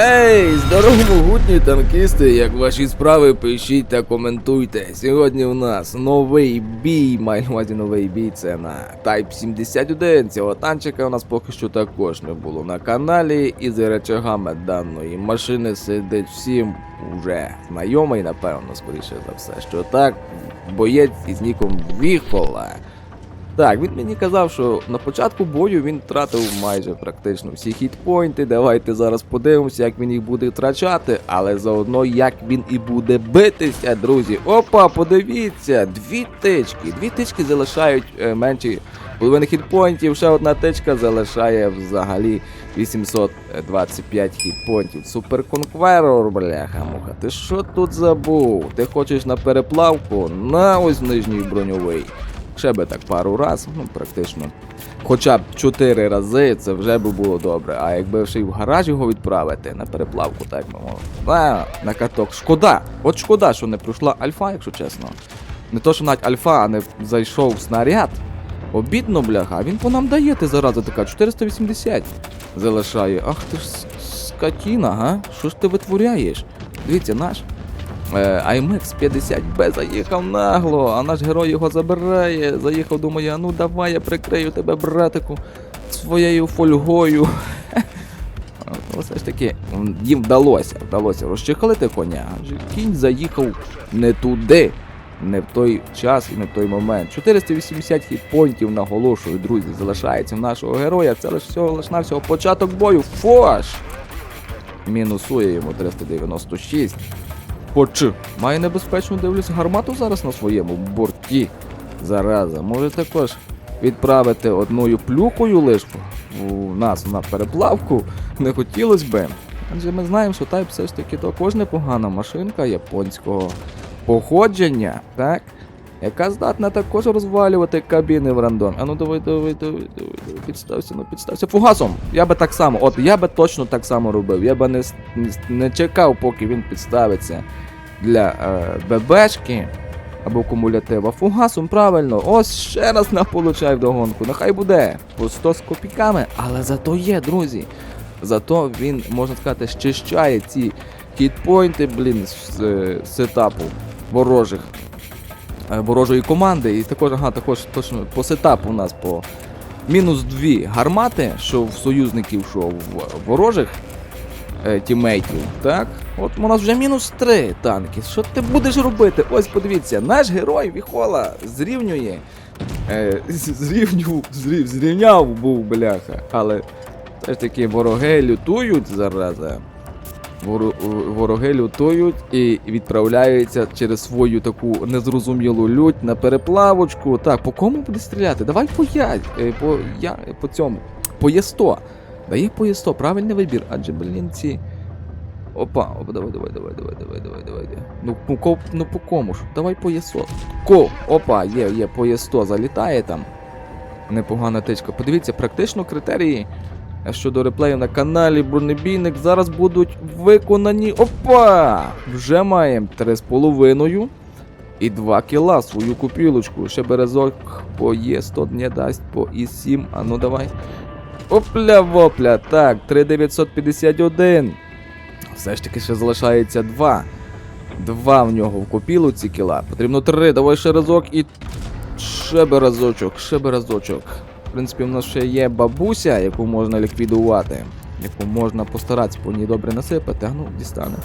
Ей, здорово, могутні танкісти, як ваші справи, пишіть та коментуйте. Сьогодні у нас новий бій, маю на увазі новий бій, це на Type 71. Цього танчика у нас поки що також не було на каналі. І за речагами даної машини сидить всім уже знайомий, напевно, скоріше за все, що так, боєць із ніком Віхола. Так, він мені казав, що на початку бою він втратив майже практично всі хітпойнти. Давайте зараз подивимося, як він їх буде втрачати, але заодно як він і буде битися, друзі. Опа, подивіться, дві тички. Дві тички залишають е, менші половини хітпойнтів. Ще одна тичка залишає взагалі 825 хітпойнтів. Суперконкверор, бляха муха. Ти що тут забув? Ти хочеш на переплавку? На ось нижній броньовий. Ще би так пару раз, ну практично. Хоча б 4 рази це вже би було добре. А якби ще й в гараж його відправити на переплавку, так би мовити. На каток. Шкода. От шкода, що не пройшла альфа, якщо чесно. Не то, що навіть альфа, а не зайшов снаряд. Обідно, бляха, він по нам дає, ти зараза така, 480 залишає. Ах ти ж скотіна, га? Що ж ти витворяєш? Дивіться, наш Е, IMX 50B заїхав нагло, а наш герой його забирає. Заїхав, думає, ну давай я прикрию тебе, братику, своєю фольгою. Все ж таки, їм вдалося, вдалося розчехлити коня, кінь заїхав не туди, не в той час і не в той момент. 480 хітпойнтів, наголошую, друзі, залишається в нашого героя. Це лише лиш на всього початок бою. Фош! Мінусує йому 396. Поч. Має небезпечно дивлюсь гармату зараз на своєму борті. Зараза, може також відправити одною плюкою лишку у нас на переплавку не хотілося би. Адже ми знаємо, що Type все ж таки також непогана машинка японського походження, так? Яка здатна також розвалювати кабіни в рандом. А ну давай, давай, давай, давай, давай, підстався, ну підстався. Фугасом! Я би так само, от я би точно так само робив. Я би не, не чекав, поки він підставиться для е, ББшки або кумулятива. Фугасом, правильно, ось ще раз на получай вдогонку. Нехай буде по 100 з копійками, але зато є, друзі. Зато він, можна сказати, щищає ці хітпойнти, блін, з е, сетапу ворожих е, ворожої команди. І також, ага, також точно по сетапу у нас по мінус дві гармати, що в союзників, що в ворожих е, тімейтів. Так, от у нас вже мінус три танки. Що ти будеш робити? Ось подивіться, наш герой Віхола зрівнює. Е, зрівнюв, зрів, зрівняв був бляха. Але все ж таки вороги лютують зараза. Вороги лютують і відправляються через свою таку незрозумілу лють на переплавочку. Так, по кому буде стріляти? Давай по я, е, по, я, по цьому. По Є100. Дає по Є100, правильний вибір, адже, блін, ці. Опа, опа, давай, давай, давай, давай, давай, давай, давай. Ну, по, ко- ну по кому ж? Давай по Є100. Ко, опа, є, є, по Є100 залітає там. Непогана тичка. Подивіться, практично критерії щодо реплею на каналі Бронебійник зараз будуть виконані. Опа! Вже маємо 3,5 і 2 кіла свою купілочку. Ще березок по Є100 не дасть, по І7. А ну давай. Опля вопля. Так, 3951. Все ж таки ще залишається 2. Два в нього в копілоці кіла. Потрібно 3. Давай ще разок і. Ще би разочок, ще би разочок. В принципі, в нас ще є бабуся, яку можна ліквідувати, яку можна постаратися по ній добре насипати, ну дістане.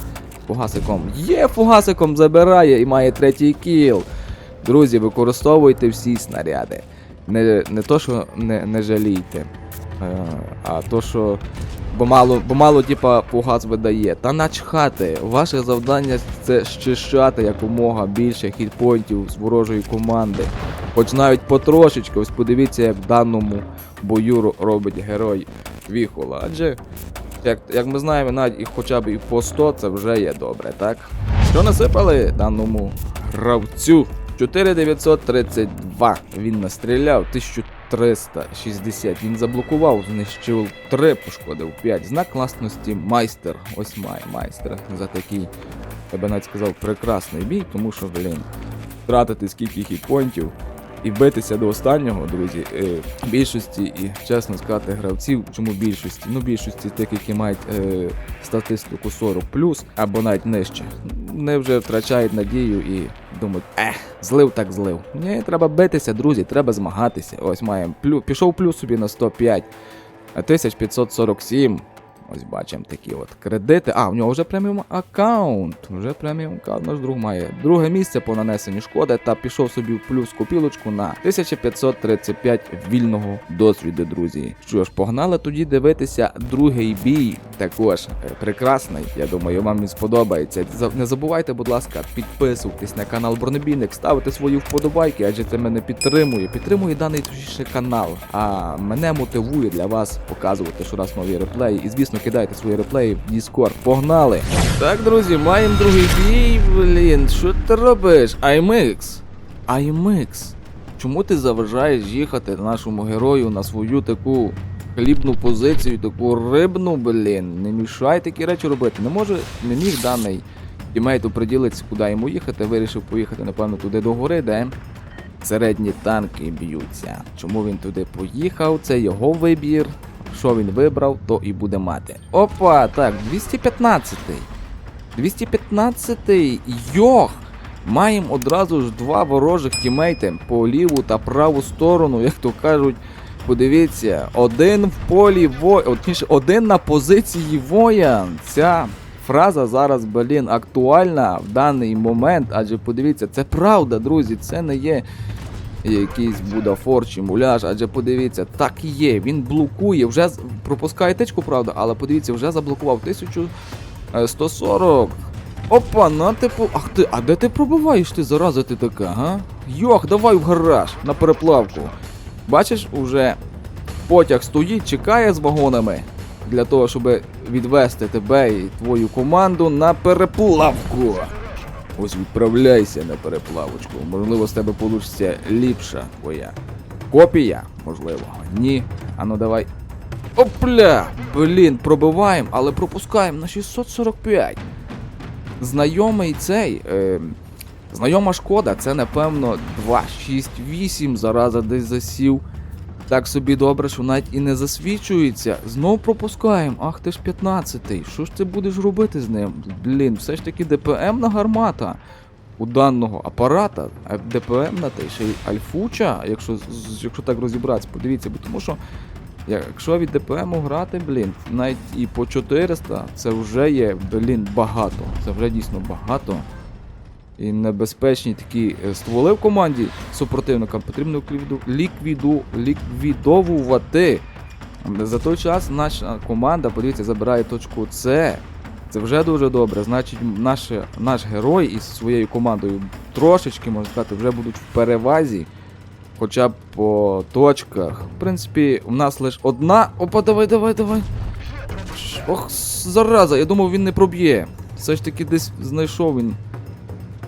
Фугасиком. Є, фугасиком забирає і має третій кіл. Друзі, використовуйте всі снаряди. Не, не то, що не, не жалійте, а то, що. Бо мало, бо мало, типа, фугас видає. Та начхати. Ваше завдання це щищати якомога більше хітпойнтів з ворожої команди. Хоч навіть потрошечки, ось подивіться, як в даному бою робить герой Віхола. Адже, як, як ми знаємо, навіть і хоча б і по 100 це вже є добре, так? Що насипали даному гравцю? 4932. Він настріляв 1360. Він заблокував, знищив 3, пошкодив 5. Знак класності майстер. Ось має майстер за такий, я би навіть сказав, прекрасний бій, тому що, блін, втратити скільки хітпойнтів і битися до останнього, друзі. Е, більшості, і чесно сказати, гравців, чому більшості? Ну, більшості тих, які мають е, статистику 40 або навіть нижче, не вже втрачають надію і думають, ех, злив так злив. Ні, треба битися, друзі, треба змагатися. Ось маємо плю, пішов плюс собі на 105, 1547. Ось бачимо такі от кредити. А, в нього вже преміум аккаунт. Вже преміум аккаунт наш друг має. Друге місце по нанесенню шкоди та пішов собі в плюс копілочку на 1535 вільного досвіду, друзі. Що ж, погнали тоді дивитися другий бій. Також е, прекрасний. Я думаю, вам він сподобається. Не забувайте, будь ласка, підписуватись на канал Бронебійник, ставити свої вподобайки, адже це мене підтримує. Підтримує даний точніше канал. А мене мотивує для вас показувати щораз нові реплеї. І звісно, кидайте свої реплеї в Discord. Погнали! Так, друзі, маємо другий бій. Блін, що ти робиш? IMX. IMX. Чому ти заважаєш їхати нашому герою на свою таку хлібну позицію, таку рибну, блін? Не мішай такі речі робити. Не може, не міг даний тімейт оприділитися, куди йому їхати. Вирішив поїхати, напевно, туди до гори, де середні танки б'ються. Чому він туди поїхав? Це його вибір. Що він вибрав, то і буде мати. Опа, так, 215-й. 215-й. Йох! Маємо одразу ж два ворожих тімейти по ліву та праву сторону, як то кажуть. Подивіться, один в полі воїн, один на позиції воян. Ця фраза зараз, блін, актуальна в даний момент, адже подивіться, це правда, друзі, це не є якийсь будафор чи муляж, адже подивіться, так і є. Він блокує, вже пропускає тичку, правда, але подивіться, вже заблокував 1140. Опа, на типу. Ах ти, а де ти пробиваєш ти, зараза ти така, га? Йох, давай в гараж на переплавку. Бачиш, уже потяг стоїть, чекає з вагонами для того, щоб відвести тебе і твою команду на переплавку. Ось відправляйся на переплавочку. Можливо, з тебе получиться ліпша твоя. Копія, можливо. Ні. Ану давай. Опля! Блін, пробиваємо, але пропускаємо на 645. Знайомий цей. Е, знайома шкода, це напевно 268 зараза десь засів. Так собі добре, що навіть і не засвічується. Знов пропускаємо. Ах ти ж 15-й. Що ж ти будеш робити з ним? Блін, все ж таки ДПМна гармата у даного апарата, ДПМна та ще й альфуча, якщо, якщо так розібратися, подивіться, бо тому що якщо від ДПМу грати, блін, навіть і по 400, це вже є, блін, багато. Це вже дійсно багато. І небезпечні такі е, стволи в команді супротивника потрібно ліквіду, ліквідовувати. За той час наша команда, подивіться, забирає точку С. Це вже дуже добре. Значить, наше, наш герой із своєю командою трошечки, можна сказати, вже будуть в перевазі. Хоча б по точках. В принципі, у нас лише одна. Опа, давай, давай, давай. Ох, зараза, я думав, він не проб'є. Все ж таки десь знайшов він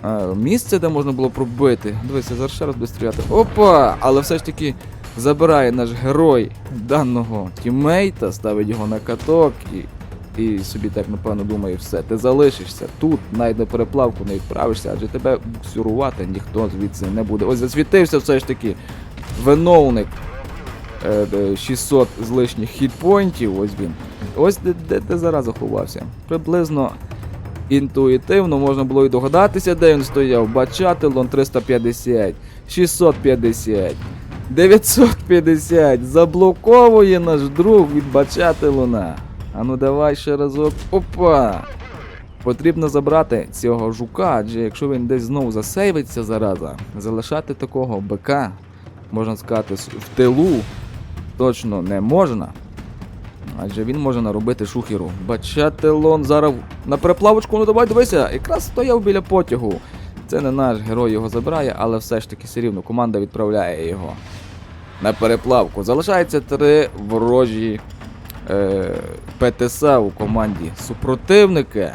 а, місце, де можна було пробити. Дивися, зараз ще раз буде стріляти. Опа! Але все ж таки забирає наш герой даного тіммейта, ставить його на каток і. І собі так напевно думає, все, ти залишишся тут, навіть на переплавку не відправишся, адже тебе буксирувати ніхто звідси не буде. Ось засвітився все ж таки виновник е, 600 з лишніх хітпойнтів, ось він. Ось де, де, де зараз заховався. Приблизно інтуїтивно можна було і догадатися, де він стояв. Бачателон 350, 650, 950. Заблоковує наш друг від Бачателона. А ну давай ще разок. Опа! Потрібно забрати цього жука, адже якщо він десь знову засейвиться зараза, залишати такого бика, можна сказати, в тилу точно не можна. Адже він може наробити шухеру. Бачателон зараз на переплавочку, ну давай дивися, якраз стояв біля потягу. Це не наш герой його забирає, але все ж таки все рівно команда відправляє його на переплавку. Залишається три ворожі е, ПТСА у команді супротивники.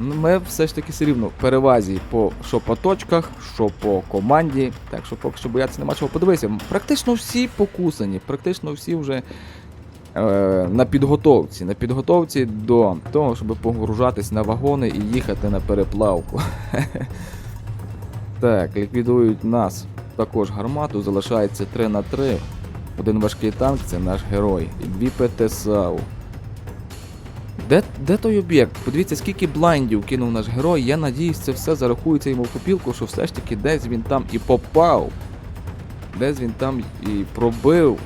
Ну, Ми все ж таки все рівно в перевазі по що по точках, що по команді. Так що поки що боятися нема чого подивися. Практично всі покусані, практично всі вже на підготовці. На підготовці до того, щоб погружатись на вагони і їхати на переплавку. Так, ліквідують нас також гармату, залишається 3 на 3. Один важкий танк це наш герой. Дві ПТ-САУ. Де, де той об'єкт? Подивіться, скільки блайндів кинув наш герой. Я надіюсь, це все зарахується йому в копілку, що все ж таки десь він там і попав. Десь він там і пробив.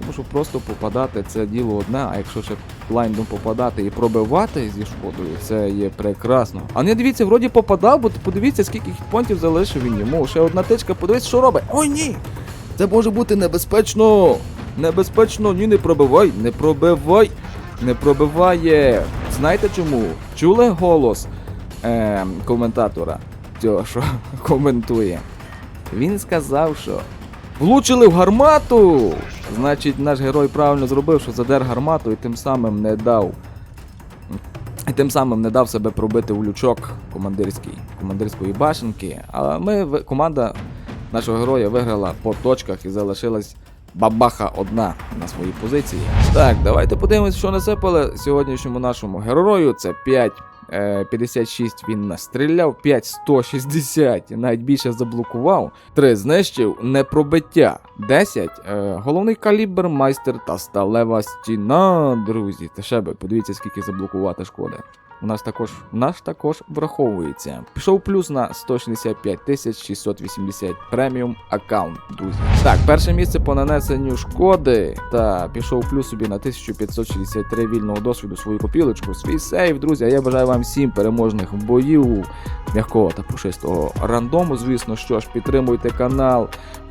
Тому що просто попадати це діло одне, а якщо ще блайндом попадати і пробивати зі шкодою, це є прекрасно. А не дивіться, вроді попадав, бо подивіться, скільки хітпонтів залишив він йому. Ще одна тичка, подивіться, що робить. Ой ні! Це може бути небезпечно! Небезпечно, ні, не пробивай, не пробивай, не пробиває. Знаєте чому? Чули голос е, коментатора, цього, що коментує? Він сказав, що влучили в гармату. Значить, наш герой правильно зробив, що задер гармату і тим самим не дав. І тим самим не дав себе пробити в лючок командирський, командирської башенки. А ми, команда нашого героя виграла по точках і залишилась бабаха одна на своїй позиції. Так, давайте подивимось, що насипали сьогоднішньому нашому герою. Це 5. Е, 56 він настріляв, 5 160, навіть більше заблокував, 3 знищив, непробиття, 10 е, головний калібр, майстер та сталева стіна, друзі. Та ще би, подивіться, скільки заблокувати шкоди. У нас також, у нас також враховується. Пішов плюс на 165 680 преміум аккаунт, друзі. Так, перше місце по нанесенню шкоди. Та пішов плюс собі на 1563 вільного досвіду свою копілочку, свій сейв, друзі. А я бажаю вам всім переможних боїв, м'якого та пушистого рандому. Звісно, що ж, підтримуйте канал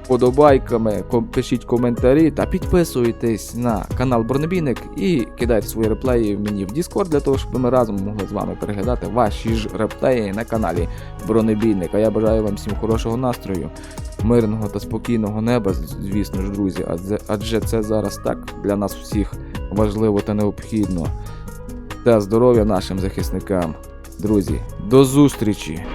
вподобайками, пишіть коментарі та підписуйтесь на канал Бронебійник і кидайте свої реплеї мені в Discord для того, щоб ми разом могли з вами переглядати ваші ж реплеї на каналі Бронебійник. А я бажаю вам всім хорошого настрою, мирного та спокійного неба, звісно ж, друзі. Адже, це зараз так для нас всіх важливо та необхідно. Та здоров'я нашим захисникам. Друзі, до зустрічі!